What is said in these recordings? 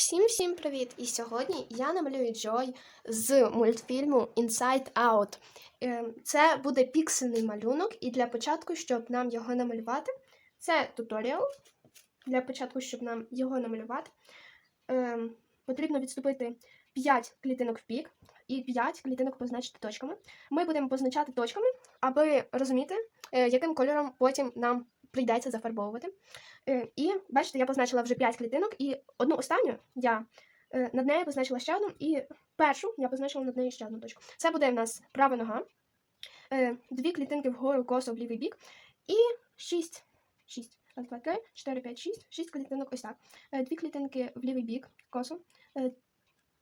Всім всім привіт! І сьогодні я намалюю Джой з мультфільму Inside Out. Ем, Це буде піксельний малюнок, і для початку, щоб нам його намалювати, це туторіал. Для початку, щоб нам його намалювати, ем, потрібно відступити 5 клітинок в бік і 5 клітинок позначити точками. Ми будемо позначати точками, аби розуміти, е, яким кольором потім нам прийдеться зафарбовувати. Е, І бачите, я позначила вже 5 клітинок, і одну останню я е, над нею позначила ще одну, і першу я позначила над нею ще одну точку. Це буде в нас права нога, е, дві клітинки вгору косо в лівий бік, і 6. 6. Раз, два, три, 4, 5, 6. 6 клітинок ось так. Дві клітинки в лівий бік, косо.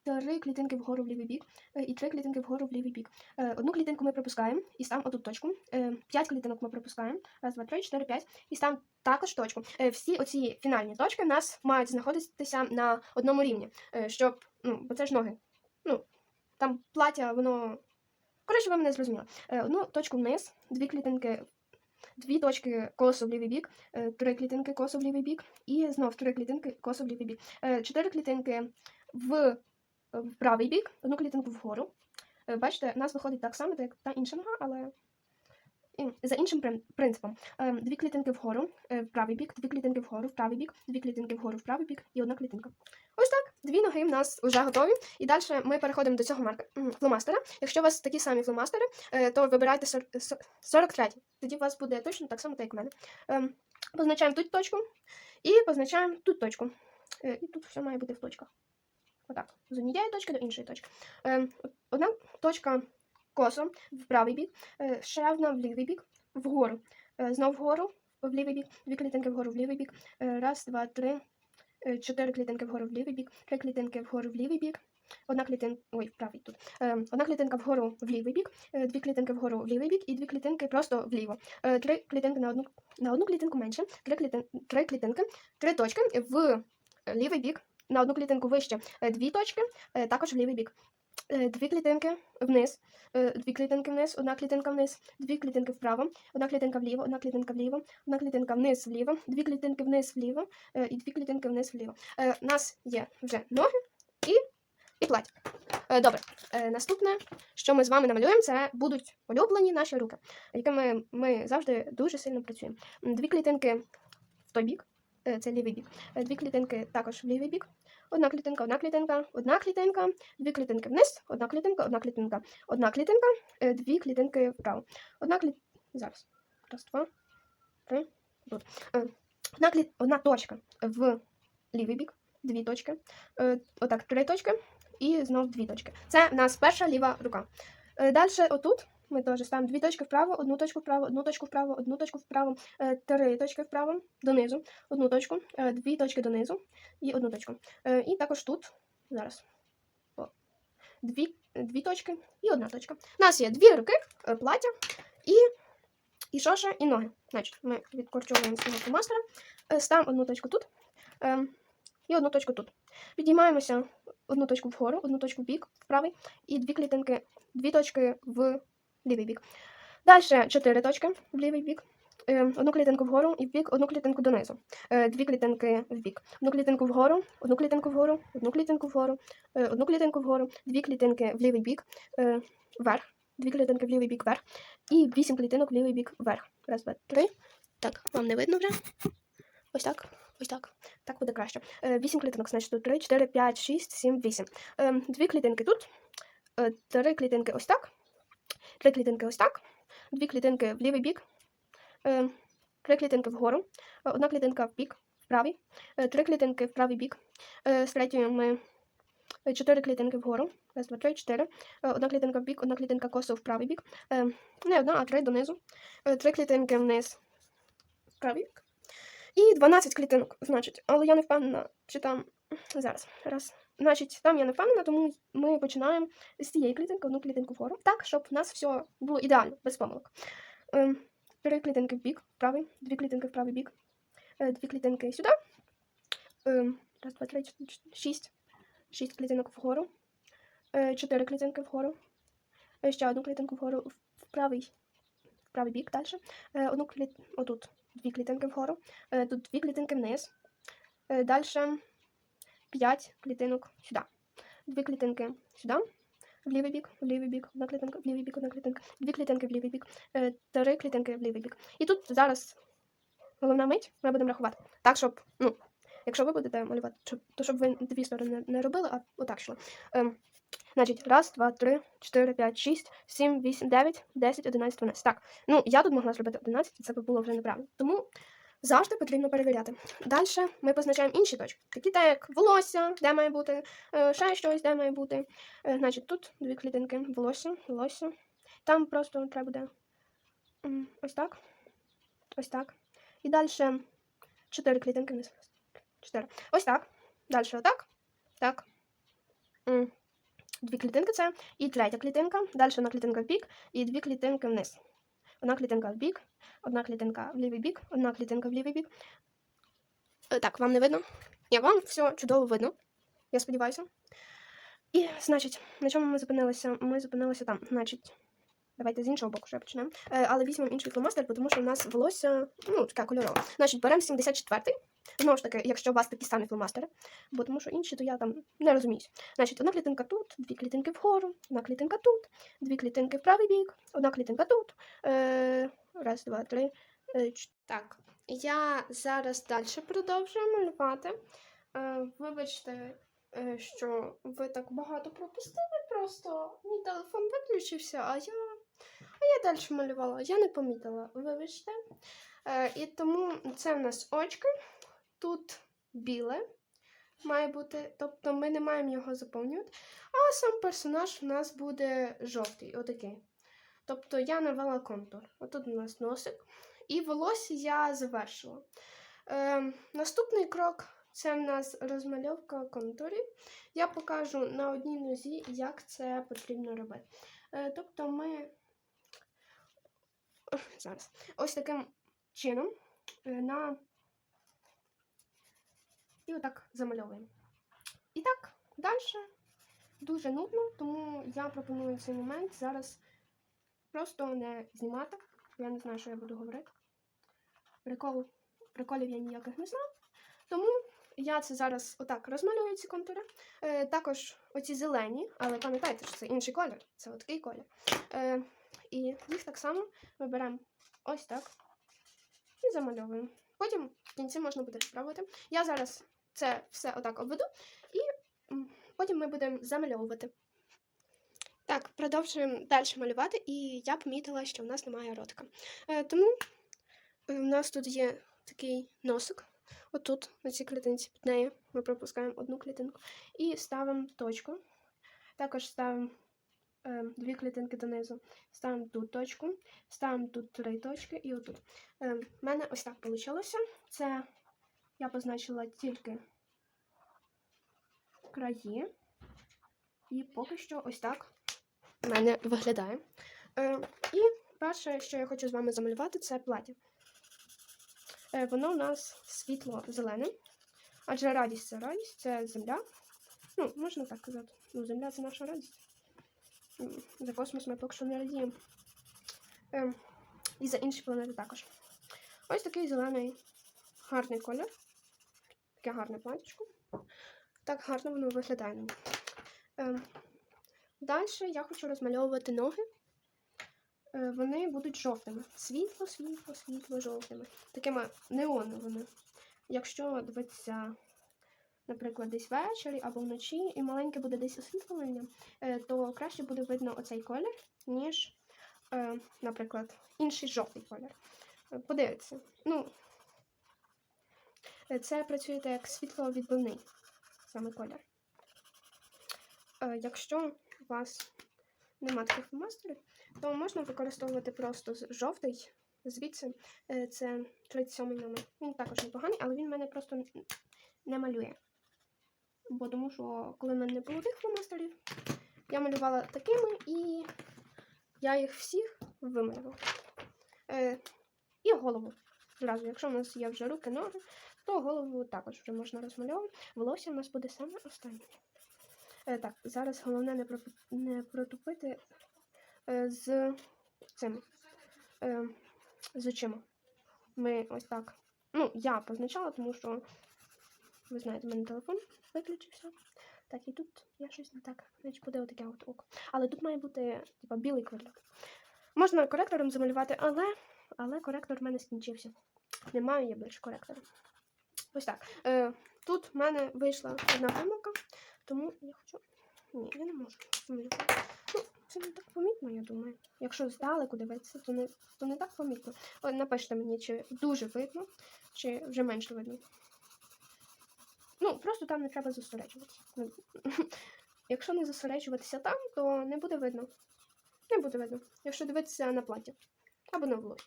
Три клітинки вгору в лівий бік е, і три клітинки вгору в лівий бік. Е, Одну клітинку ми пропускаємо і ставимо отут точку. Е, П'ять клітинок ми пропускаємо. Раз, два, три, чотири, п'ять. І ставимо також точку. Всі оці фінальні точки в нас мають знаходитися на одному рівні, щоб, ну, бо це ж ноги. Ну, там плаття, воно. Коротше, ви мене зрозуміли. Одну точку вниз, дві клітинки, дві точки косо в лівий бік, три клітинки косо в лівий бік, і знов три клітинки косо в лівий бік. Чотири клітинки в, в правий бік, одну клітинку вгору. Е, Бачите, у нас виходить так само, як та інша нога, але за іншим принципом. Е, Дві клітинки вгору, е, в правий бік, дві клітинки вгору, в правий бік, дві клітинки вгору, в правий бік і одна клітинка. Ось так, дві ноги в нас вже готові. І далі ми переходимо до цього марка фломастера. Якщо у вас такі самі фломастери, е, то вибирайте 43. Тоді у вас буде точно так само, як в мене. Позначаємо тут точку і позначаємо тут точку. Е, І тут все має бути в точках. Отак. З однієї точки до іншої точки. Ем, Одна точка косо в правий бік, е, ще одна в лівий бік, вгору. Е, Знов вгору, в лівий бік, дві клітинки вгору в лівий бік. Е, Раз, два, три, чотири клітинки вгору в лівий бік, три клітинки вгору в лівий бік. Одна клітинка, ой, правий тут. Е, одна клітинка вгору в лівий бік, дві клітинки вгору в лівий бік і дві клітинки просто вліво. Три клітинки на одну на одну клітинку менше, три, клітин, три клітинки, три точки в лівий бік, на одну клітинку вище, е, дві точки, е, також в лівий бік. Е, Дві клітинки вниз, дві клітинки вниз, одна клітинка вниз, дві клітинки вправо, одна клітинка вліво, одна клітинка вліво, одна клітинка вниз вліво, дві клітинки вниз вліво і дві клітинки вниз вліво. У нас є вже ноги і, і плаття. Е, Добре, наступне, що ми з вами намалюємо, це будуть улюблені наші руки, якими ми завжди дуже сильно працюємо. Дві клітинки в той бік, це лівий бік, Е, дві клітинки також в лівий бік. Одна клітинка, одна клітинка, одна клітинка, дві клітинки вниз, одна клітинка, одна клітинка, одна клітинка, е, дві клітинки вправо. Одна клі... Зараз. Раз, два, три. Тут. Е, Одна, клі... одна точка в лівий бік, дві точки. Е, Отак, три точки і знов дві точки. Це в нас перша ліва рука. Далі отут ми теж ставимо дві точки вправо, одну точку вправо, одну точку вправо, одну точку вправо, е, три точки вправо, донизу, одну точку, е, дві точки донизу і одну точку. Е, І також тут зараз дві, дві точки і одна точка. У нас є дві руки, плаття і, і ще? І ноги. Значить, ми відкорчовуємо свого мастера, ставимо одну точку тут і одну точку тут. Підіймаємося одну точку вгору, одну точку в бік, в правий, і дві клітинки, дві точки в лівий бік. Далі чотири точки в лівий бік. Е, Одну клітинку вгору і в бік, одну клітинку донизу. Е, Дві клітинки в бік. Одну клітинку вгору, одну клітинку вгору, одну клітинку вгору, е, одну клітинку вгору, дві клітинки в лівий бік, вверх, дві клітинки в лівий бік вверх, і вісім клітинок в лівий бік вверх. Раз, два, три. Так, вам не видно вже? Ось так. Ось так. Так буде краще. Вісім клітинок, значить тут 3, 4, 5, 6, 7, 8. Е, Дві клітинки тут, три клітинки ось так, три клітинки ось так, дві клітинки в лівий бік, е, три клітинки вгору, е, одна клітинка в бік, в правий, е, три клітинки в правий бік. З третьою ми чотири клітинки вгору. Раз, два, три, чотири. Одна клітинка в бік, одна клітинка косо в правий бік. Не одна, а три донизу. Три клітинки вниз в правий бік. І 12 клітинок, значить, але я не впевнена, чи там зараз. Раз. Значить, там я не впевнена, тому ми починаємо з цієї клітинки, одну клітинку вгору. Так, щоб в нас все було ідеально, без помилок. Ем, Три клітинки в бік, правий, дві клітинки в правий бік, е, дві клітинки сюди. Ем, Раз, два, три, шість. Шість клітинок вгору. Е, Чотири клітинки вгору. Е, Ще одну клітинку вгору в правий, в правий бік далі. Одну кліт... Отут дві клітинки вгору. Тут дві клітинки вниз. Далі 5 клітинок сюди. Дві клітинки сюди. В лівий бік, в лівий бік, одна клітинка, в лівий бік, одна клітинка, дві клітинки в лівий бік, е, три клітинки в лівий бік. І тут зараз головна мить, ми будемо рахувати. Так, щоб, ну, якщо ви будете малювати, то щоб ви дві сторони не робили, а отак йшло. Ем, значить, раз, два, три, чотири, п'ять, шість, сім, вісім, дев'ять, десять, одинадцять, дванадцять. Так, ну я тут могла зробити 11, і це б було вже неправильно. Тому завжди потрібно перевіряти. Далі ми позначаємо інші точки. Такі так, як волосся, де має бути, е, ще щось, де має бути. Е, Значить, тут дві клітинки, волосся, волосся. Там просто треба буде ось так. Ось так. І далі чотири клітинки вниз. Чотири. Ось так. Далі отак. Так. Дві клітинки це. І третя клітинка. Далі одна клітинка в бік і дві клітинки вниз. Одна клітинка в бік, одна клітинка в лівий бік, одна клітинка в лівий бік. Е, Так, вам не видно? Я вам все чудово видно. Я сподіваюся. І, значить, на чому ми зупинилися? Ми зупинилися там. Значить, давайте з іншого боку ще почнемо. Але візьмемо інший фломастер, тому що у нас волосся ну, таке кольорове. Значить, беремо 74-й. Знову ж таки, якщо у вас такі самі фломастери, бо тому що інші, то я там не розуміюсь. Значить, одна клітинка тут, дві клітинки вгору, одна клітинка тут, дві клітинки в правий бік, одна клітинка тут. Е, раз, два, три. Е, так, я зараз далі продовжую малювати. Е, вибачте, е, що ви так багато пропустили, просто мій телефон виключився, а я, а я далі малювала, я не помітила, вибачте. Е, і тому це в нас очки. Тут біле має бути, тобто ми не маємо його заповнювати. А сам персонаж у нас буде жовтий, отакий. Тобто я навела контур. Отут у нас носик. І волосся я завершила. Е, наступний крок це в нас розмальовка контурів. Я покажу на одній нозі, як це потрібно робити. Е, тобто ми зараз ось таким чином е, на і отак замальовуємо. І так, далі дуже нудно, тому я пропоную цей момент зараз просто не знімати. Я не знаю, що я буду говорити. Прикол, приколів я ніяких не знаю. Тому я це зараз отак розмалюю ці контури. Е, також оці зелені, але пам'ятайте, що це інший колір, це отакий колір. Е, і їх так само ми ось так і замальовуємо. Потім в кінці можна буде спробувати. Я зараз це все отак обведу, і потім ми будемо замальовувати. Так, продовжуємо далі малювати, і я помітила, що в нас немає ротика. Е, тому е, в нас тут є такий носик. Отут, на цій клітинці під нею, ми пропускаємо одну клітинку і ставимо точку. Також ставимо дві клітинки донизу. Ставимо тут точку, ставимо тут три точки і отут. Е, в мене ось так вийшло. Це я позначила тільки краї. І поки що ось так в мене виглядає. Е, і перше, що я хочу з вами замалювати, це плаття. Е, воно у нас світло-зелене, адже радість це радість, це земля. Ну, можна так казати. Ну, земля це наша радість. За космос ми поки що не радіємо. Е, і за інші планети також. Ось такий зелений гарний колір. Таке гарне платічко. Так гарно воно виглядає. Ем, Далі я хочу розмальовувати ноги. Е, Вони будуть жовтими. Світло, світло, світло жовтими. Такими неоновими. Якщо дивитися, наприклад, десь ввечері або вночі, і маленьке буде десь освітлення, е, то краще буде видно оцей колір, ніж, е, наприклад, інший жовтий колір. Е, Подивіться. Ну, це працює як світловідбивний саме колір. Якщо у вас нема таких фломастерів, то можна використовувати просто жовтий. Звідси це 37 номер. Він також непоганий, але він мене просто не малює. Бо тому що коли в мене не було тих фломастерів, я малювала такими і я їх всіх вималювала. Е, і голову. Зразу, якщо в нас є вже руки, ноги, то голову також вже можна розмальовувати. Волосся в нас буде саме останнє. Е, так, зараз головне не, пропу- не протупити е, з цим е, з очима. Ми ось так. Ну, я позначала, тому що ви знаєте, в мене телефон виключився. Так, і тут я щось не так. Значить, буде отаке от око. Але тут має бути типа білий квадрат. Можна коректором замалювати, але, але коректор в мене скінчився. Не маю я більше коректора. Ось так. Е, тут в мене вийшла одна помилка, тому я хочу. Ні, я не можу замалювати. Ну, це не так помітно, я думаю. Якщо здалеку дивитися, то не, то не так помітно. Напишіть мені, чи дуже видно, чи вже менше видно. Ну, просто там не треба зосереджуватися. Ну, Якщо не зосереджуватися там, то не буде видно. Не буде видно. Якщо дивитися на платі. Або на волосся.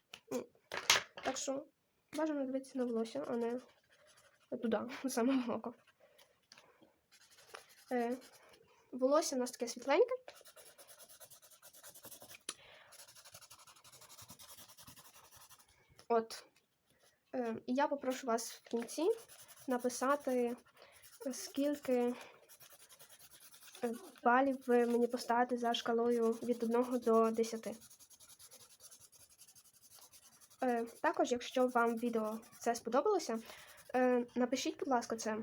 Так що бажано дивитися на волосся, а не туди, саме око. Е, волосся у нас таке світленьке. От. Е, я попрошу вас в кінці написати, скільки е, балів ви мені поставите за шкалою від 1 до 10. Е, також, якщо вам відео це сподобалося, е, напишіть, будь ласка, це,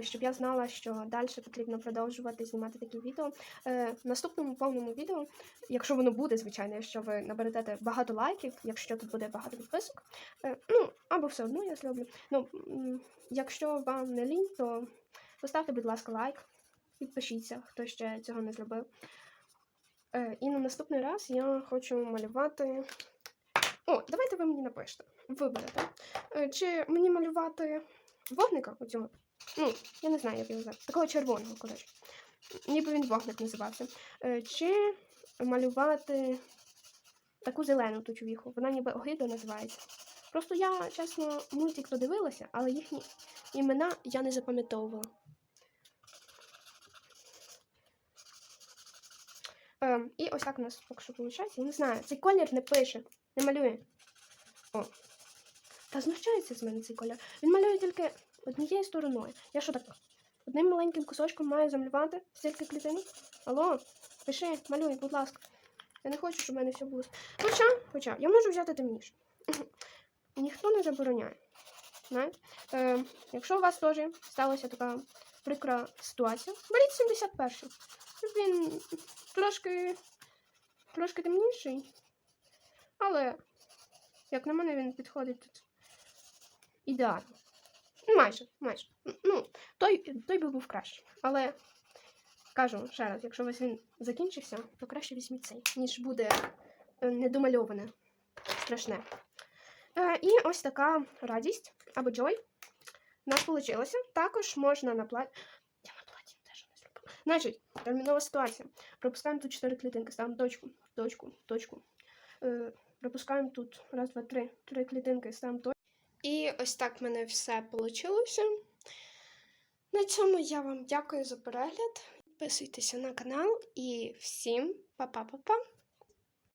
щоб я знала, що далі потрібно продовжувати знімати такі відео. Е, в наступному повному відео, якщо воно буде, звичайно, якщо ви наберете багато лайків, якщо тут буде багато підписок, е, ну, або все одно я зроблю. Ну, якщо вам не лінь, то поставте, будь ласка, лайк, підпишіться, хто ще цього не зробив. Е, і на наступний раз я хочу малювати. О, давайте ви мені напишете. Виберете. Е, Чи мені малювати вогника у цьому? Ну, я не знаю, як його звати. Такого червоного, коротше. Ніби він вогник називався. Е, Чи малювати таку зелену ту чувіху. Вона ніби огидо називається. Просто я, чесно, мультик подивилася, але їхні імена я не запам'ятовувала. Ем, і ось так у нас поки що виходить. Я не знаю, цей колір не пише, не малює. О. Та знущається з мене цей колір. Він малює тільки однією стороною. Я що так одним маленьким кусочком маю замалювати стільки клітинок? Алло, пиши, малюй, будь ласка. Я не хочу, щоб в мене все було. Хоча, хоча, я можу взяти темніше. Ніхто не забороняє. Знаєте? Е, якщо у вас теж сталася така прикра ситуація, беріть 71. Він трошки, трошки темніший, але, як на мене, він підходить тут ідеально. Майже, майже. Ну, той, той би був кращий. Але кажу ще раз, якщо вас він закінчився, то краще візьміть цей, ніж буде е, недомальоване. Страшне. Е, і ось така радість або joy у нас вийшло. Також можна на платі. Я на платі теж не зробила. Значить, термінова ситуація. Пропускаємо тут 4 клітинки, ставимо точку, точку, точку. Е, пропускаємо тут раз, два, три, три клітинки, ставимо точку. І ось так в мене все вийшло. На цьому я вам дякую за перегляд. Підписуйтеся на канал і всім па-па-па-па!